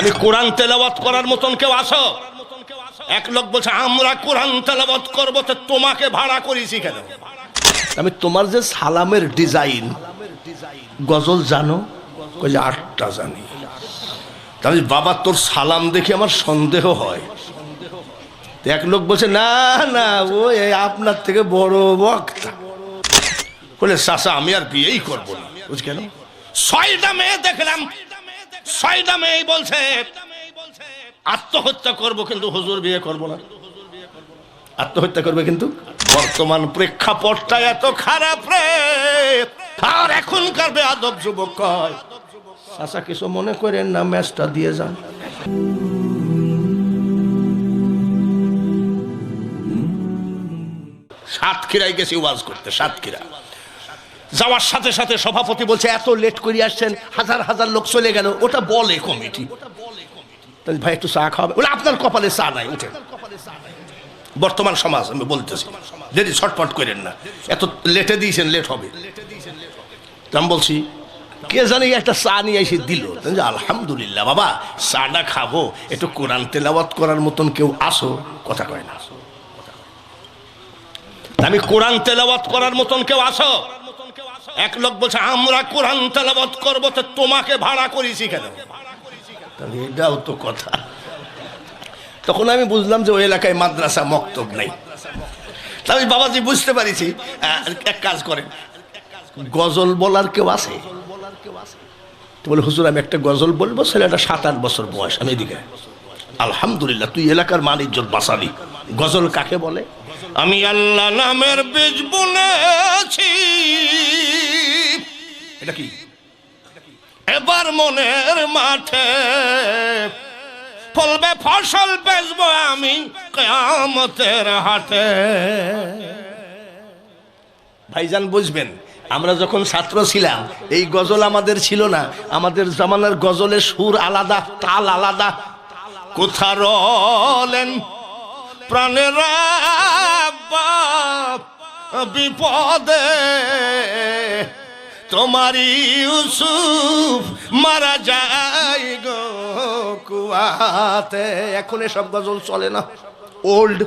আমি কোরআন তেলাওয়াত করার মতন কেউ আসো? এক লোক বলছে, আমরা কোরআন তেলাওয়াত করব, তো তোমাকে ভাড়া করেছি কেন? আমি তোমার যে সালামের ডিজাইন, গজল জানো? যে আটটা জানি। তাহলে বাবা, তোর সালাম দেখে আমার সন্দেহ হয়। এক লোক বলছে, না না, ও আপনার থেকে বড় বক্তা। বলে চাষা আমি আর বিয়েই করব না। বুঝ কেন? ছয়টা মেয়ে দেখলাম ছয়টা মেয়ে বলছে, আত্মহত্যা করব কিন্তু হুজুর বিয়ে করব না। আত্মহত্যা করবে কিন্তু? বর্তমান প্রেক্ষাপটটা এত খারাপ রে। আর এখনকার বেয়াদব যুবক কয় চাষা কিছু মনে করেন না, ম্যাচটা দিয়ে যান। সাতক্ষীরায় গেছি ওয়াজ করতে, সাতক্ষীরা। যাওয়ার সাথে সাথে সভাপতি বলছে, এত লেট করে আসছেন, হাজার হাজার লোক চলে গেল। ওটা বলে কমিটি। তাহলে ভাই, একটু চা খাওয়াবে। বলে, আপনার কপালে চা নাই উঠে বর্তমান সমাজ, আমি বলতেছি যদি ছটফট করেন না। এত লেটে দিয়েছেন লেট হবে। আমি বলছি, কে জানি একটা চা নিয়ে এসে দিল? আলহামদুলিল্লাহ, বাবা, চাটা খাব। একটু কোরআন তেলাওয়াত করার মতন কেউ আসো। কথা কয় না। আমি কোরআন তেলাওয়াত করার মতন কেউ আসো? এক লোক বলছে, আমরা কোরআন তেলাওয়াত করব, তো তোমাকে ভাড়া করেছি কেন? এটাও তো কথা। তখন আমি বুঝলাম যে ওই এলাকায় মাদ্রাসা মক্তব নাই। তাহলে বাবাজি বুঝতে পারিছি এক কাজ করেন। গজল বলার কেউ আছে? বলে, হুজুর, আমি একটা গজল বলব, ছেলেটা সাত আট বছর বয়স, আমি এদিকে। আলহামদুলিল্লাহ, তুই এলাকার মান ইজ্জত বাঁচালি। গজল কাকে বলে? আমি আল্লাহ নামের বীজ বুনেছি। এটা কি? এবার মনের মাঠে ফলবে ফসল বেচবো আমি কেয়ামতের হাটে। ভাইজান বুঝবেন আমরা যখন ছাত্র ছিলাম এই গজল আমাদের ছিল না। আমাদের জামানার গজলের সুর আলাদা তাল আলাদা। কোথা রলেন প্রাণের বাপ বিপদে? তোমারই ইউসুফ মারা যায় গো কুয়াতে। এখন এসব গজল চলে না। ওল্ড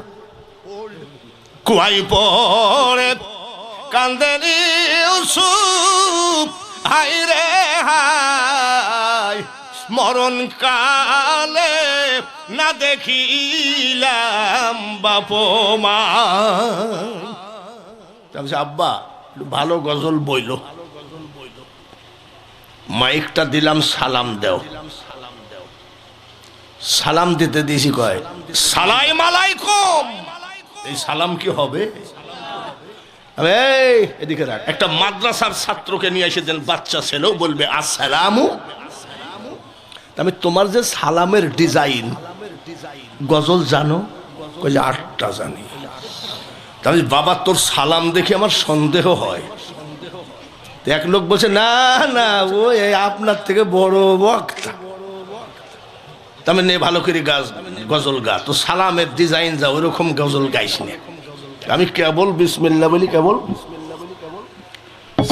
কুয়াই পড়ে কান্দেনি ইউসুফ হাই রে হাই মরণ কালে না দেখিলাম বাপ মা। আব্বা ভালো গজল বইল। মাইকটা দিলাম, সালাম দেও। সালাম দিতে দিয়েছি কয় সালাই মালাইকুম এই সালাম কি হবে? এই, এদিকে রাখ। একটা মাদ্রাসার ছাত্রকে নিয়ে এসে দেন বাচ্চা ছেলেও বলবে, আসসালামু। আমি তোমার যে সালামের ডিজাইন, গজল জানো? আটটা জানি। তাহলে বাবা তোর সালাম দেখে আমার সন্দেহ হয়। এক লোক বলছে, না না, ও আপনার থেকে বড় বক্তা। তার নে, ভালো করে গাছ, গজল গা, তো সালামের ডিজাইন যা, ওইরকম গজল গাইস না। আমি কেবল বিসমিল্লা বলি কেবল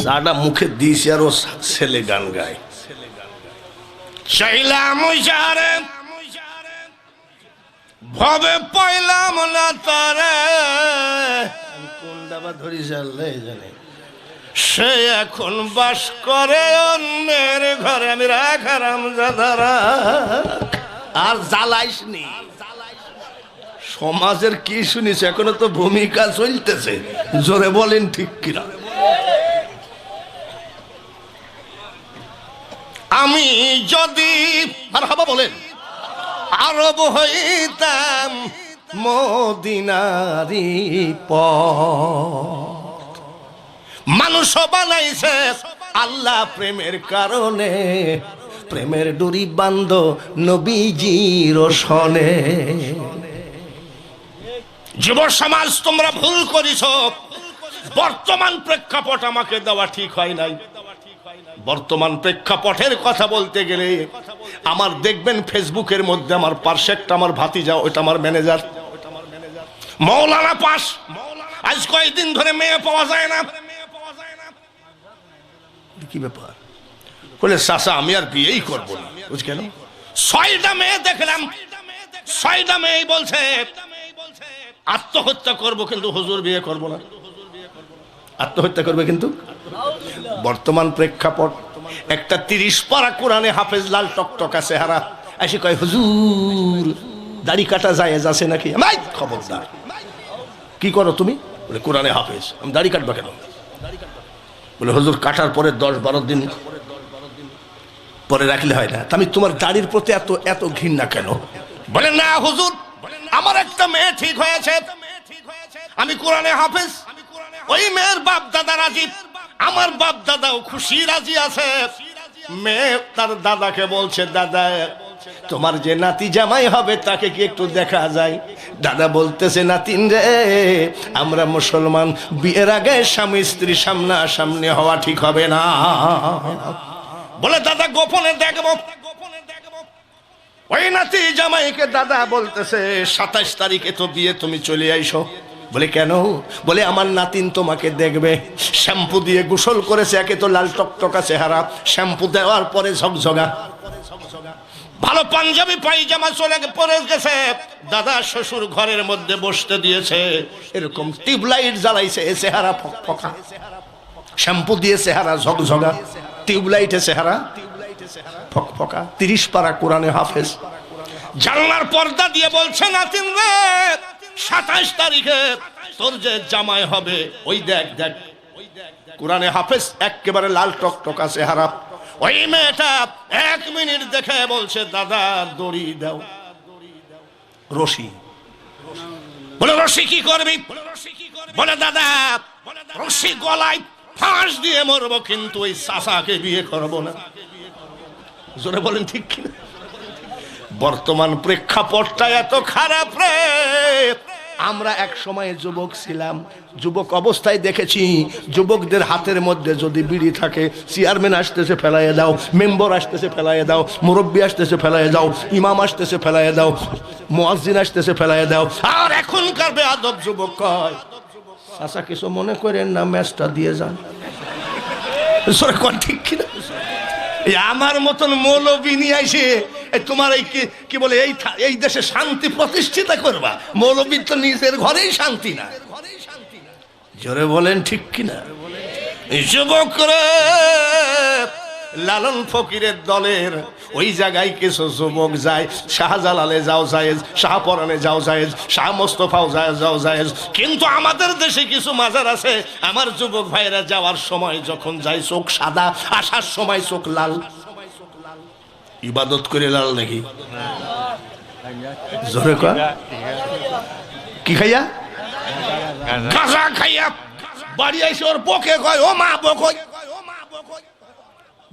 চাটা মুখে দিয়েছি আর ও ছেলে গান গায়। চাইলাম ভবে পাইলাম না তারে। কোন চাললে জানে। সে এখন বাস করে অন্যের ঘরে। আমি রাখারাম জাদারা। আর জ্বালাইস নি। সমাজের কি শুনিস এখনও তো ভূমিকা চলতেছে। জোরে বলেন ঠিক কিনা। আমি যদি আর হাবা বলেন, আরব হইতাম মদিনারি পথ। মানুষ বানাইছে। আল্লাহ প্রেমের কারণে, প্রেমের ডুরি বান্ধ নবীজির সনে যুব সমাজ, তোমরা ভুল করিছ। বর্তমান প্রেক্ষাপট আমাকে দেওয়া ঠিক হয় নাই। বর্তমান প্রেক্ষাপটের কথা বলতে গেলে, আমার দেখবেন ফেসবুকের মধ্যে আমার পার্সেক্ট আমার ভাতিজা, ওইটা আমার ম্যানেজার। মৌলানা পাস। আজ কয়েকদিন ধরে মেয়ে পাওয়া যায় না। কি ব্যাপার? বলে চাষা আমি আর বিয়েই করব না? বুঝ কেন? ছয়টা মেয়ে দেখলাম, ছয়টা মেয়ে বলছে, আত্মহত্যা করব কিন্তু হুজুর বিয়ে করব না। আত্মহত্যা করবে কিন্তু? বর্তমান প্রেক্ষাপট, একটা তিরিশ পারা কোরআনে হাফেজ লাল টকটকা চেহারা। এসে কয়, হুজুর, দাড়ি কাটা যায় আছে নাকি? মাই, খবরদার। কি করো তুমি? বলে, কোরআনে হাফেজ, আমি দাড়ি কাটবা কেন? বলে, হুজুর, কাটার পরে দশ বারো দিন পরে রাখলে হয় না। আমি তোমার দাড়ির প্রতি এত এত ঘৃণা কেন? বলে, না, হুজুর, আমার একটা মেয়ে ঠিক হয়েছে। আমি কোরআনে হাফেজ। ওই মেয়ের বাপ দাদা রাজি। আমার বাপ দাদাও খুশি রাজি আছে। মেয়ে তার দাদাকে বলছে, দাদা তোমার যে নাতি জামাই হবে তাকে কি একটু দেখা যায়? দাদা বলতেছে নাতিন রে, আমরা মুসলমান, বিয়ের আগে স্বামী স্ত্রী সামনা সামনে হওয়া ঠিক হবে না। বলে, দাদা, গোপনে দেখব। ওই নাতি জামাইকে দাদা বলতেছে, সাতাশ তারিখে তো বিয়ে, তুমি চলে আইসো। বলে, কেন? বলে, আমার নাতিন তোমাকে দেখবে। শ্যাম্পু দিয়ে গোসল করেছে, একে তো লাল টকটকা চেহারা। শ্যাম্পু দেওয়ার পরে ঝকঝগা ভালো পাঞ্জাবি পায়জামা চলে পরে গেছে। দাদা শ্বশুর ঘরের মধ্যে বসতে দিয়েছে। এরকম টিউবলাইট জ্বালাইছে, এ চেহারা ফকা শ্যাম্পু দিয়ে চেহারা ঝকঝগা টিউবলাইটে চেহারা ফকফকা। তিরিশ পারা কোরআনে হাফেজ। জানলার পর্দা দিয়ে বলছে, নাতিন রে, সাতাশ তারিখে তোর যে জামাই হবে, ওই দেখ দেখ। কোরআনে হাফেজ একেবারে লাল টক টকা চেহারা। ওই মেয়েটা এক মিনিট দেখে বলছে, দাদা, দড়ি দাও। রশি। বলে, রশি কি করবি? বলে, দাদা, রশি গলায় ফাঁস দিয়ে মরবো, কিন্তু ওই চাষাকে বিয়ে করব না। জোরে বলেন, ঠিক কিনা? বর্তমান প্রেক্ষাপটটা এত খারাপ রে। আমরা এক সময় যুবক ছিলাম, যুবক অবস্থায় দেখেছি, যুবকদের হাতের মধ্যে যদি বিড়ি থাকে, চেয়ারম্যান আসতেছে, ফেলাইয়ে দাও, মেম্বার আসতেছে, ফেলাইয়ে দাও, মুরব্বী আসতেছে, ফেলাইয়ে দাও, ইমাম আসতেছে, ফেলাইয়ে দাও, মোয়াজ্জিন আসতেছে, ফেলাইয়ে দাও। আর এখনকার বেয়াদব যুবক কয়, চাচা, কিছু মনে করেন না, ম্যাচটা দিয়ে যান। ঠিক কিনা? আমার মতন মৌলবী নিয়ে এই তোমার এই কি বলে, এই এই দেশে শান্তি প্রতিষ্ঠিত করবা? মৌলবীর তো নিজের ঘরেই শান্তি না। জোরে বলেন ঠিক কিনা? যুবক লালন ফকিরের দলের ওই জায়গায় কিছু যুবক যায়, শাহজালালে যাও জায়েজ, শাহপরানে যাও জায়েজ, শাহ মোস্তফাও যায়, যাও জায়েজ। কিন্তু আমাদের দেশে কিছু মাজার আছে। আমার যুবক ভাইরা যাওয়ার সময় যখন যায় চোখ সাদা, আসার সময় চোখ লাল। ইবাদত করে লাল নাকি? জোরে কয়? কি খাইয়া? গাঁজা খাইয়া বাড়ি আইসে ওর বকে কয় ও মা বকই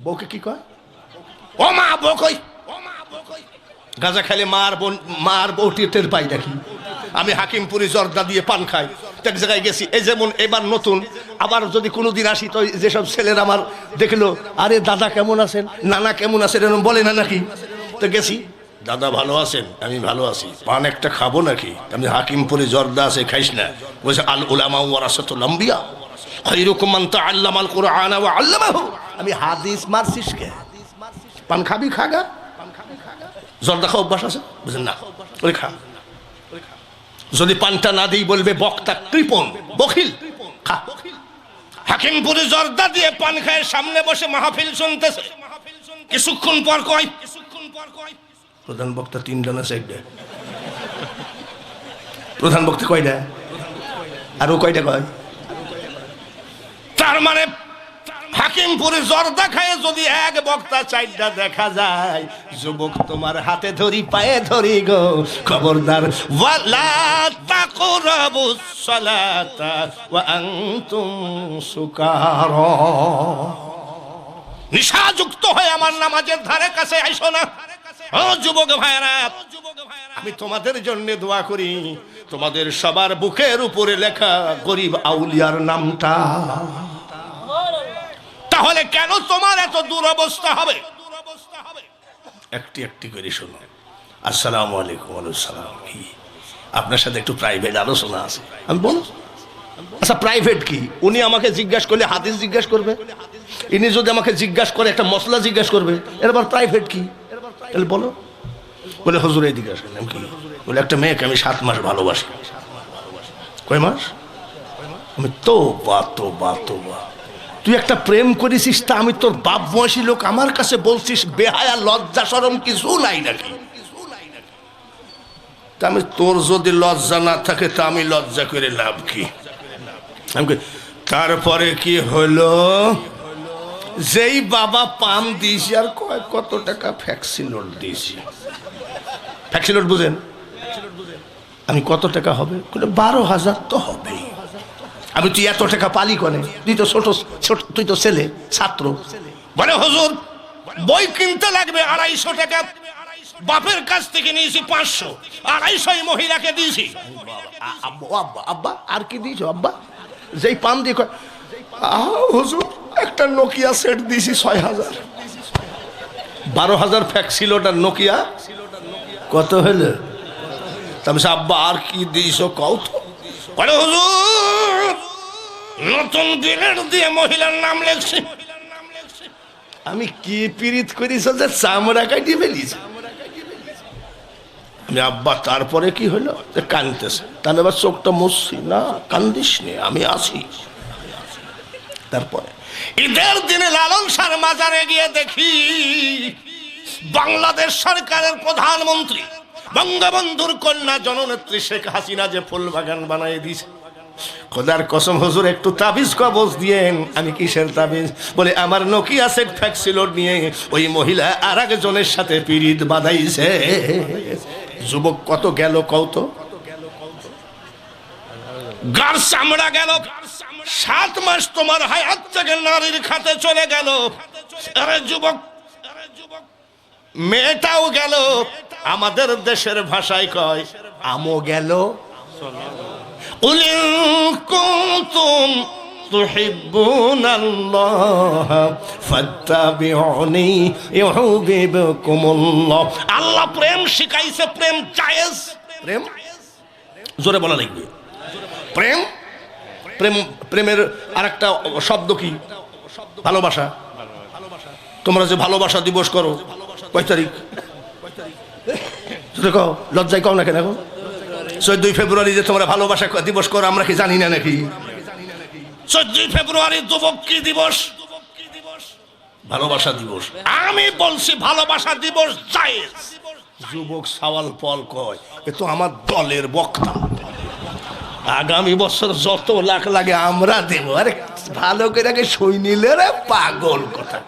বউকে কি কয়? ও মা বকই গাঁজা খাইলে মার বোন মার বউটি টের পাই নাকি? আমি হাকিমপুরি জর্দা দিয়ে পান খাই। তো এক জায়গায় গেছি। এই যেমন এবার নতুন, আবার যদি কোনো দিন আসি, তো যেসব ছেলেরা আমার দেখল, আরে দাদা কেমন আছেন? নানা কেমন আছেন? এরকম বলে না নাকি? তো গেছি। দাদা ভালো আছেন? আমি ভালো আছি। পান একটা খাব নাকি? আমি হাকিমপুরে জর্দা আছে, খাইস না। বলছে, আল উলামা ওয়ারাসাতুল আম্বিয়া। খৈরুকুম মান তাআল্লামা আল কুরআন ওয়া আল্লামাহু। আমি হাদিস মারছিস কে? পান খাবি খাগা জর্দা খাওয়া অভ্যাস আছে? বুঝলেন না। ওই খা। যদি পানটা না দিই বলবে, বক্তা কৃপন বখিল। হাকিমপুরে জর্দা দিয়ে পান খায়, সামনে বসে মাহফিল শুনতেছে। কিছুক্ষণ পর কয় কিছুক্ষণ পর কয় প্রধান বক্তা তিনজন আছে একটা প্রধান বক্তা কয়টা? আর কয়টা কয়? তার মানে হাকিমপুরে জর্দা খায় যদি এক বক্তা চারটা দেখা যায়, যুবক তোমার হাতে ধরি, পায়ে ধরি গো। খবরদার, ওয়ালা তাকরাবু সালাতা ওয়া আনতুম সুকারা। নিশাযুক্ত হয়ে আমার নামাজের ধারে কাছে আইসো না। ও যুবক ভাইরা আমি তোমাদের জন্য দোয়া করি। তোমাদের সবার বুকের উপরে লেখা গরিব আউলিয়ার নামটা। তাহলে কেন তোমার এত দুরবস্থা হবে? একটি একটি করে শোনো। আসসালামু আলাইকুম সালাম। কি? আপনার সাথে একটু প্রাইভেট আলোচনা আছে। আমি বলো আচ্ছা প্রাইভেট কি? উনি আমাকে জিজ্ঞাসা করলে হাদিস জিজ্ঞাসা করবে। ইনি যদি আমাকে জিজ্ঞাসা করে, একটা মশলা জিজ্ঞাসা করবে, এর আবার প্রাইভেট কি? তাহলে বলো। বলে, হুজুর এইদিকে আসেন। কি? বলে, একটা মেয়েকে আমি সাত মাস ভালোবাসি। কয় মাস? আমি তো বা তো বা তো বা তুই একটা প্রেম করেছিস, তা আমি তোর বাপ বয়সী লোক আমার কাছে বলছিস, বেহায়া, লজ্জা, সরম কিছু নাই নাকি? তা আমি তোর যদি লজ্জা না থাকে, তা আমি লজ্জা করে লাভ কি? তারপরে কি হলো? যেই বাবা পাম দিয়েছি আর কয়, কত টাকা ফ্যাক্সিলোড দিয়েছি? ফ্যাক্সিলোড বুঝেন? আমি কত টাকা হবে? বারো হাজার তো হবেই আমি তুই এত টাকা পালি কনে? তুই তো ছোট ছোট, তুই তো ছেলে, ছাত্র। বলে, হজুর, বই কিনতে লাগবে আড়াইশো টাকা। বাপের কাছ থেকে নিয়েছি পাঁচশো। আড়াইশোই মহিলাকে দিয়েছি। আব্বা আব্বা আর কি দিয়েছ, আব্বা? যেই পান দিয়ে হুজুর, একটা নোকিয়া সেট দিয়েছি ছয় হাজার। বারো হাজার ফ্যাক্সিলোটার নোকিয়া কত হলো? তারপর আব্বা, আর কি দিয়েছ, কও তো। বলে, হুজুর নতুন দিনের দিয়ে মহিলার নাম লেখছি। আমি কি পীড়িত করিস যে চামড়া কাটি ফেলিস আমি আব্বা, তারপরে কি হলো? যে কানতেছে। তাহলে এবার চোখটা মুছছি। না, কান্দিস নে, আমি আছি। তারপরে, ঈদের দিনে লালন সার মাজারে গিয়ে দেখি, বাংলাদেশ সরকারের প্রধানমন্ত্রী, বঙ্গবন্ধুর কন্যা জননেত্রী শেখ হাসিনা যে ফুল বাগান বানাই দিয়েছে। খোদার কসম, হুজুর, একটু তাবিজ কবজ দিয়েন। আমি কিসের তাবিজ? বলে, আমার নোকিয়া সেট ফ্যাক্সিলোড নিয়ে ওই মহিলা আর একজনের সাথে পিরিত বাঁধাইছে। যুবক কত গেল কত সাত মাস তোমার হায়াত থেকে নারীর খাতে চলে গেল। যুবক, মেয়েটাও গেল। আমাদের দেশের ভাষায় কয়, আমও গেল। قل إن كنتم تحبون الله فاتبعوني يحببكم الله আল্লাহ প্রেম শিখাইছে প্রেম জায়েজ প্রেম জোরে বলা লাগবে প্রেম প্রেম প্রেমের আরেকটা শব্দ কি ভালোবাসা তোমরা যে ভালোবাসা দিবস করো কয় তারিখ জোরে কও লজ্জায় কও না কেন এখন চোদ্দই ফেব্রুয়ারি যে তোমরা ভালোবাসা দিবস করো, আমরা কি জানি না নাকি? চোদ্দই ফেব্রুয়ারি কি দিবস? ভালোবাসা দিবস। আমি বলছি ভালোবাসা দিবস যুবক সাওয়াল পল কয়, এ তো আমার দলের বক্তা। আগামী বছর যত লাখ লাগে আমরা দেবো। আরে, ভালো করে সই নিলে রে পাগল কথা